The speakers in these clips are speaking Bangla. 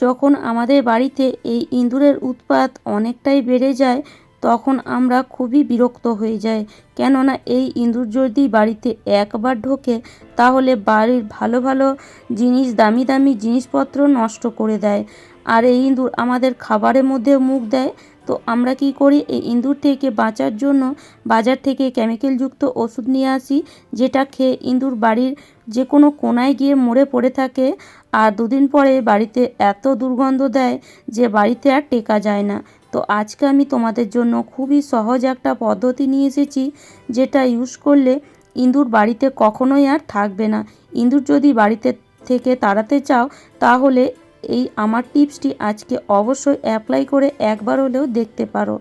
যখন আমাদের বাড়িতে এই ইঁদুরের উৎপাত অনেকটাই বেড়ে যায়, তখন আমরা খুবই বিরক্ত হয়ে যাই। কেননা এই ইঁদুর যদি বাড়িতে একবার ঢোকে, তাহলে বাড়ির ভালো ভালো জিনিস, দামি দামি জিনিসপত্র নষ্ট করে দেয়। আর এই ইঁদুর আমাদের খাবারের মধ্যেও মুখ দেয়। তো আমরা কি করি, এই ইঁদুর থেকে বাঁচার জন্য বাজার থেকে কেমিক্যালযুক্ত ওষুধ নিয়ে আসি, যেটা খেয়ে ইঁদুর বাড়ির যে কোনো কোনায় গিয়ে মরে পড়ে থাকে আর দুদিন পরে বাড়িতে এত দুর্গন্ধ দেয় যে বাড়িতে আর টেকা যায় না। তো আজকে আমি তোমাদের জন্য খুবই সহজ একটা পদ্ধতি নিয়ে এসেছি যেটা ইউজ করলে ইঁদুর বাড়িতে কখনোই আর থাকবে না। ইঁদুর যদি বাড়িতে থেকে তাড়াতে চাও, তাহলে এই আমার টিপসটি আজকে অবশ্যই অ্যাপ্লাই করে একবার হলেও দেখতে পারো।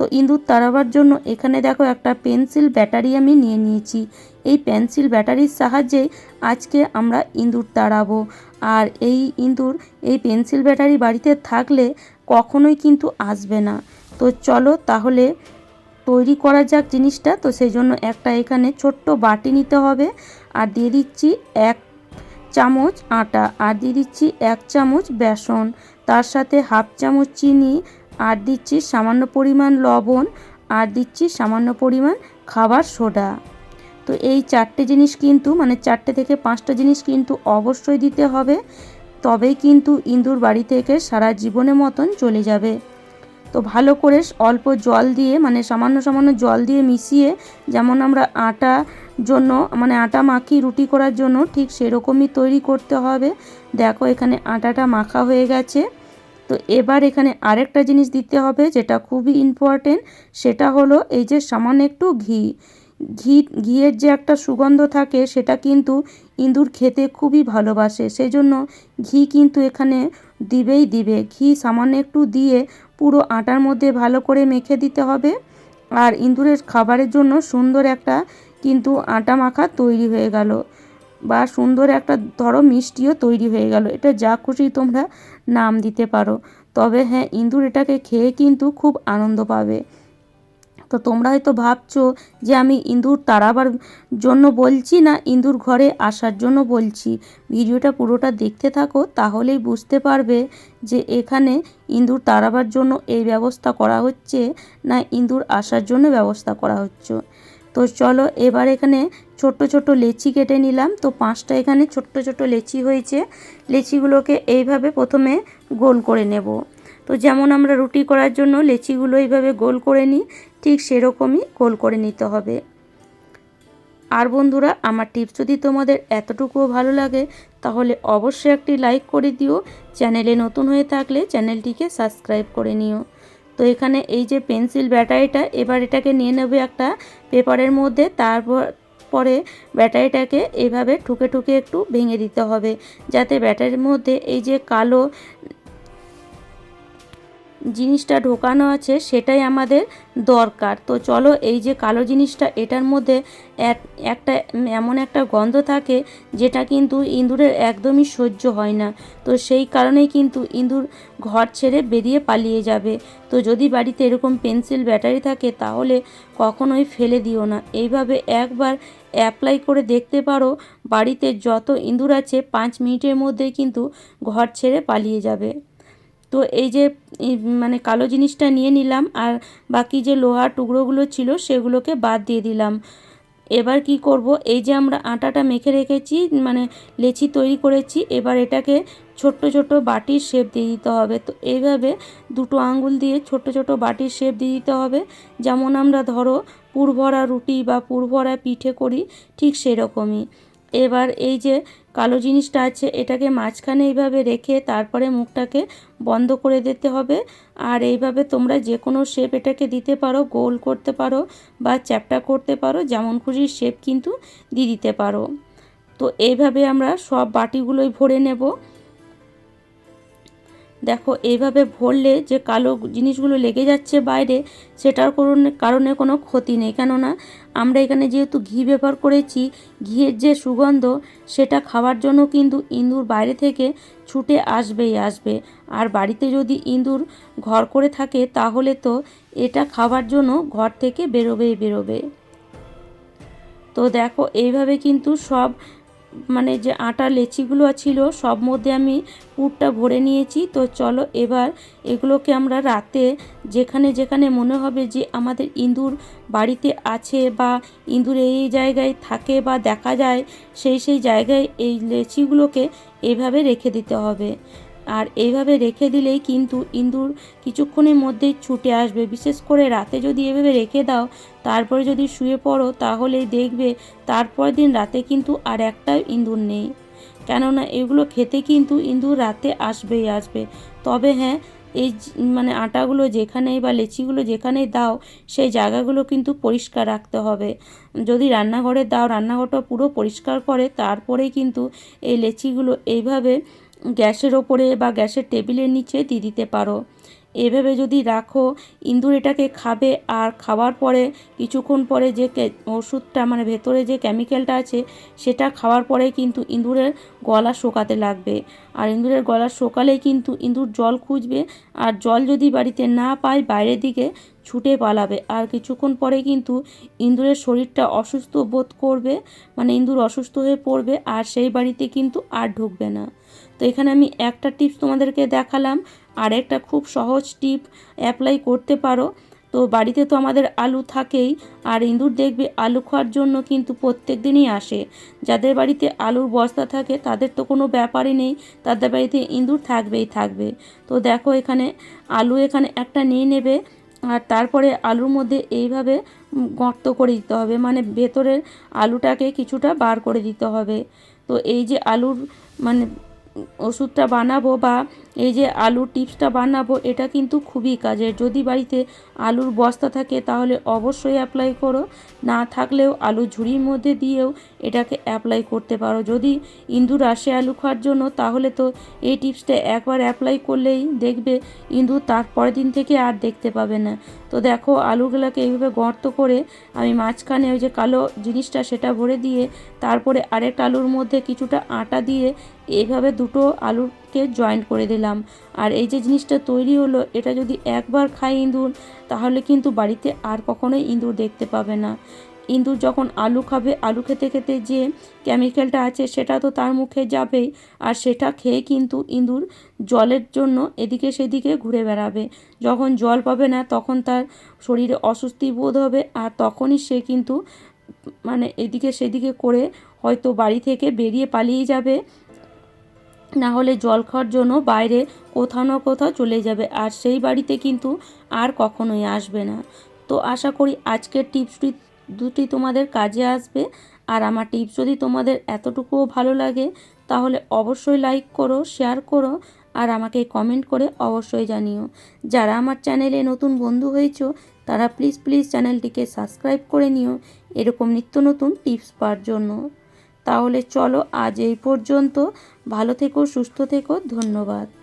তো ইঁদুর তাড়াবার জন্য এখানে দেখো একটা পেন্সিল ব্যাটারি আমি নিয়ে নিয়েছি। এই পেন্সিল ব্যাটারির সাহায্যে আজকে আমরা ইঁদুর তাড়াবো। আর এই ইঁদুর এই পেন্সিল ব্যাটারি বাড়িতে থাকলে কখনোই কিন্তু আসবে না। তো চলো তাহলে তৈরি করা যাক জিনিসটা। তো সেই জন্য একটা এখানে ছোট্ট বাটি নিতে হবে। আর দিয়ে দিচ্ছি এক চামচ আটা। আর দিয়ে দিচ্ছি এক চামচ বেসন। তার সাথে হাফ চামচ চিনি, আর দিচ্ছি সামান্য পরিমাণ লবণ, আর দিচ্ছি সামান্য পরিমাণ খাবার সোডা। তো এই চারটে জিনিস কিন্তু মানে চারটে থেকে পাঁচটা জিনিস কিন্তু অবশ্যই দিতে হবে। তবেই কিন্তু ইঁদুর বাড়ি থেকে সারা জীবনের মতন চলে যাবে। তো ভালো করে অল্প জল দিয়ে মানে সামান্য সামান্য জল দিয়ে মিশিয়ে, যেমন আমরা আটা জন্য মানে আটা মাখি, রুটি করার জন্য ঠিক সেরকমই তৈরি করতে হবে। দেখো এখানে আটাটা মাখা হয়ে গেছে। তো এবার এখানে আরেকটা জিনিস দিতে হবে যেটা খুবই ইম্পর্টেন্ট সেটা হলো এই যে সামান্য একটু ঘি। ঘি, ঘিয়ের যে একটা সুগন্ধ থাকে, সেটা কিন্তু ইঁদুর খেতে খুবই ভালোবাসে। সেই জন্য ঘি কিন্তু এখানে দিবেই দিবে। ঘি সামান্য একটু দিয়ে পুরো আটার মধ্যে ভালো করে মেখে দিতে হবে। আর ইঁদুরের খাবারের জন্য সুন্দর একটা কিন্তু আটা মাখা তৈরি হয়ে গেল। বা সুন্দর একটা ধরো মিষ্টিও তৈরি হয়ে গেল। এটা যা খুশি তোমরা নাম দিতে পারো। তবে হ্যাঁ ইঁদুর এটাকে খেয়ে কিন্তু খুব আনন্দ পাবে। তো তোমরা হয়তো ভাবছ যে আমি ইঁদুর তাড়াবার জন্য বলছি না ইঁদুর ঘরে আসার জন্য বলছি? ভিডিওটা পুরোটা দেখতে থাকো, তাহলেই বুঝতে পারবে যে এখানে ইঁদুর তাড়াবার জন্য এই ব্যবস্থা করা হচ্ছে না ইঁদুর আসার জন্য ব্যবস্থা করা হচ্ছে। তো চলো এবার এখানে ছোট্ট ছোট্ট লেচি কেটে নিলাম। তো পাঁচটা এখানে ছোট্ট ছোট্ট লেচি হয়েছে। লেচিগুলোকে এইভাবে প্রথমে গোল করে নেব। তো যেমন আমরা রুটি করার জন্য লেচিগুলো এইভাবে গোল করে নিই, ঠিক সেরকমই গোল করে নিতে হবে। আর বন্ধুরা, আমার টিপস যদি তোমাদের এতটুকুও ভালো লাগে, তাহলে অবশ্যই একটি লাইক করে দিও। চ্যানেলে নতুন হয়ে থাকলে চ্যানেলটিকে সাবস্ক্রাইব করে নিও। তো এখানে এই যে পেন্সিল ব্যাটারিটা, এবার এটাকে নিয়ে নেবে একটা পেপারের মধ্যে। তারপর, পরে ব্যাটারিটাকে এভাবে ঠুকে ঠুকে একটু ভেঙে দিতে হবে, যাতে ব্যাটারির মধ্যে এই যে কালো জিনিসটা ঢোকানো আছে সেটাই আমাদের দরকার। তো চলো এই যে কালো জিনিসটা, এটার মধ্যে একটা এমন একটা গন্ধ থাকে যেটা কিন্তু ইঁদুরের একদমই সহ্য হয় না। তো সেই কারণেই কিন্তু ইঁদুর ঘর ছেড়ে বেরিয়ে পালিয়ে যাবে। তো যদি বাড়িতে এরকম পেন্সিল ব্যাটারি থাকে তাহলে কখনোই ফেলে দিও না। এইভাবে একবার অ্যাপ্লাই করে দেখতে পারো, বাড়িতে যত ইঁদুর আছে পাঁচ মিনিটের মধ্যে কিন্তু ঘর ছেড়ে পালিয়ে যাবে। তো এই যে মানে কালো জিনিসটা নিয়ে নিলাম আর বাকি যে লোহার টুকরোগুলো ছিল সেগুলোকে বাদ দিয়ে দিলাম। এবার কি করব? এই যে আমরা আটাটা মেখে রেখেছি মানে লেচি তৈরি করেছি, এবার এটাকে ছোট্ট ছোট বাটির শেপ দিয়ে দিতে হবে। তো এইভাবে দুটো আঙ্গুল দিয়ে ছোট ছোট বাটির শেপ দিয়ে দিতে হবে। যেমন আমরা ধরো পুরভরা রুটি বা পুরভরা পিঠে করি, ঠিক সেরকমই। এবার এই যে কালো জিনিসটা আছে, এটাকে মাঝখানে এইভাবে রেখে তারপরে মুখটাকে বন্ধ করে দিতে হবে। আর এইভাবে তোমরা যে কোনো শেপ এটাকে দিতে পারো, গোল করতে পারো বা চ্যাপটা করতে পারো, যেমন খুশি শেপ কিন্তু দিয়ে দিতে পারো। তো এইভাবে আমরা সব বাটিগুলোই ভরে নেব। দেখো, এইভাবে ভরলে যে কালো জিনিসগুলো লেগে যাচ্ছে বাইরে, সেটার কারণে কোনো ক্ষতি নেই। কেননা, আমরা এখানে যেহেতু ঘি ব্যবহার করেছি, ঘিয়ের যে সুগন্ধ, সেটা খাওয়ার জন্য কিন্তু ইঁদুর বাইরে থেকে ছুটে আসবেই আসবে। আর বাড়িতে যদি ইঁদুর ঘর করে থাকে, তাহলে তো এটা খাওয়ার জন্য ঘর থেকে বেরোবেই বেরোবে। তো দেখো, এইভাবে কিন্তু সব মানে যে আটা, লেচিগুলো ছিল, সব মধ্যে আমি পুরটা ভরে নিয়েছি। তো চলো এবার এগুলোকে আমরা রাতে যেখানে যেখানে মনে হবে যে আমাদের ইঁদুর বাড়িতে আছে বা ইঁদুর এই জায়গায় থাকে বা দেখা যায়, সেই সেই জায়গায় এই লেচিগুলোকে এভাবে রেখে দিতে হবে। আর এইভাবে রেখে দিলেই কিন্তু ইঁদুর কিছুক্ষণের মধ্যেই ছুটে আসবে। বিশেষ করে রাতে যদি এভাবে রেখে দাও, তারপরে যদি শুয়ে পড়ো, তাহলেই দেখবে তারপর দিন রাতে কিন্তু আর একটাও ইঁদুর নেই। কেননা এগুলো খেতে কিন্তু ইঁদুর রাতে আসবেই আসবে। তবে হ্যাঁ এই মানে আটাগুলো যেখানেই বা লেচিগুলো যেখানেই দাও, সেই জায়গাগুলো কিন্তু পরিষ্কার রাখতে হবে। যদি রান্নাঘরে দাও, রান্নাঘরটা পুরো পরিষ্কার করে, তারপরেই কিন্তু এই লেচিগুলো এইভাবে গ্যাসের ওপরে বা গ্যাসের টেবিলের নিচে দিয়ে দিতে পারো। এভাবে যদি রাখো, ইঁদুর এটাকে খাবে আর খাওয়ার পরে, কিছুক্ষণ পরে যে ওষুধটা মানে ভেতরে যে কেমিক্যালটা আছে, সেটা খাওয়ার পরে কিন্তু ইঁদুরের গলা শোকাতে লাগবে। আর ইঁদুরের গলা শোকালেই কিন্তু ইঁদুর জল খুঁজবে। আর জল যদি বাড়িতে না পায়, বাইরের দিকে ছুটে পালাবে। আর কিছুক্ষণ পরে কিন্তু ইঁদুরের শরীরটা অসুস্থ বোধ করবে মানে ইঁদুর অসুস্থ হয়ে পড়বে আর সেই বাড়িতে কিন্তু আর ঢুকবে না। তো এখানে আমি একটা টিপস তোমাদেরকে দেখালাম। আর একটা খুব সহজ টিপ অ্যাপ্লাই করতে পারো। তো বাড়িতে তো আমাদের আলু থাকেই, আর ইঁদুর দেখবে আলু খাওয়ার জন্য কিন্তু প্রত্যেক দিনই আসে। যাদের বাড়িতে আলুর বস্তা থাকে, তাদের তো কোনো ব্যাপারই নেই। তাদের বাড়িতে ইঁদুর থাকবেই থাকবে। তো দেখো এখানে আলু এখানে একটা নিয়ে নেবে। আর তারপরে আলুর মধ্যে এইভাবে গর্ত করে দিতে হবে। মানে ভেতরের আলুটাকে কিছুটা বার করে দিতে হবে। তো এই যে আলুর মানে ওষুধটা বানাবো বা এই যে আলুর টিপসটা বানাবো, এটা কিন্তু খুবই কাজের যদি বাড়িতে আলুর বস্তা থাকে, তাহলে অবশ্যই অ্যাপ্লাই করো। না থাকলেও আলু ঝুড়ির মধ্যে দিয়েও এটাকে অ্যাপ্লাই করতে পারো। যদি ইঁদুর আসে আলু খাওয়ার জন্য, তাহলে তো এই টিপসটা একবার অ্যাপ্লাই করলেই দেখবে ইঁদুর তার পরের দিন থেকে আর দেখতে পাবে না। তো দেখো, আলুগুলোকে এইভাবে গর্ত করে আমি মাঝখানে ওই যে কালো জিনিসটা, সেটা ভরে দিয়ে তারপরে আরেকটা আলুর মধ্যে কিছুটা আটা দিয়ে এইভাবে দুটো আলুকে জয়েন্ট করে দিলাম। আর এই যে জিনিসটা তৈরি হলো, এটা যদি একবার খায় ইঁদুর, তাহলে কিন্তু বাড়িতে আর কখনোই ইঁদুর দেখতে পাবে না। ইঁদুর যখন আলু খাবে, আলু খেতে খেতে যে কেমিক্যালটা আছে, সেটা তো তার মুখে যাবেই। আর সেটা খেয়ে কিন্তু ইঁদুর জলের জন্য এদিকে সেদিকে ঘুরে বেড়াবে। যখন জল পাবে না, তখন তার শরীরে অস্বস্তি বোধ হবে, আর তখনই সে কিন্তু মানে এদিকে সেদিকে করে হয়তো বাড়ি থেকে বেরিয়ে পালিয়ে যাবে। না হলে জল খাওয়ার জন্য বাইরে কোথাও না কোথাও চলে যাবে। আর সেই বাড়িতে কিন্তু আর কখনোই আসবে না। তো আশা করি আজকের টিপসটি দুটি তোমাদের কাজে আসবে। আর আমার টিপস যদি তোমাদের এতটুকুও ভালো লাগে, তাহলে অবশ্যই লাইক করো শেয়ার করো, আর আমাকে কমেন্ট করে অবশ্যই জানিও। যারা আমার চ্যানেলে নতুন বন্ধু হয়েছো, তারা প্লিজ প্লিজ চ্যানেলটিকে সাবস্ক্রাইব করে নিও। এরকম নিত্য নতুন টিপস পাওয়ার জন্য। তাহলে চলো আজ এই পর্যন্ত। ভালো থেকো সুস্থ থেকো ধন্যবাদ।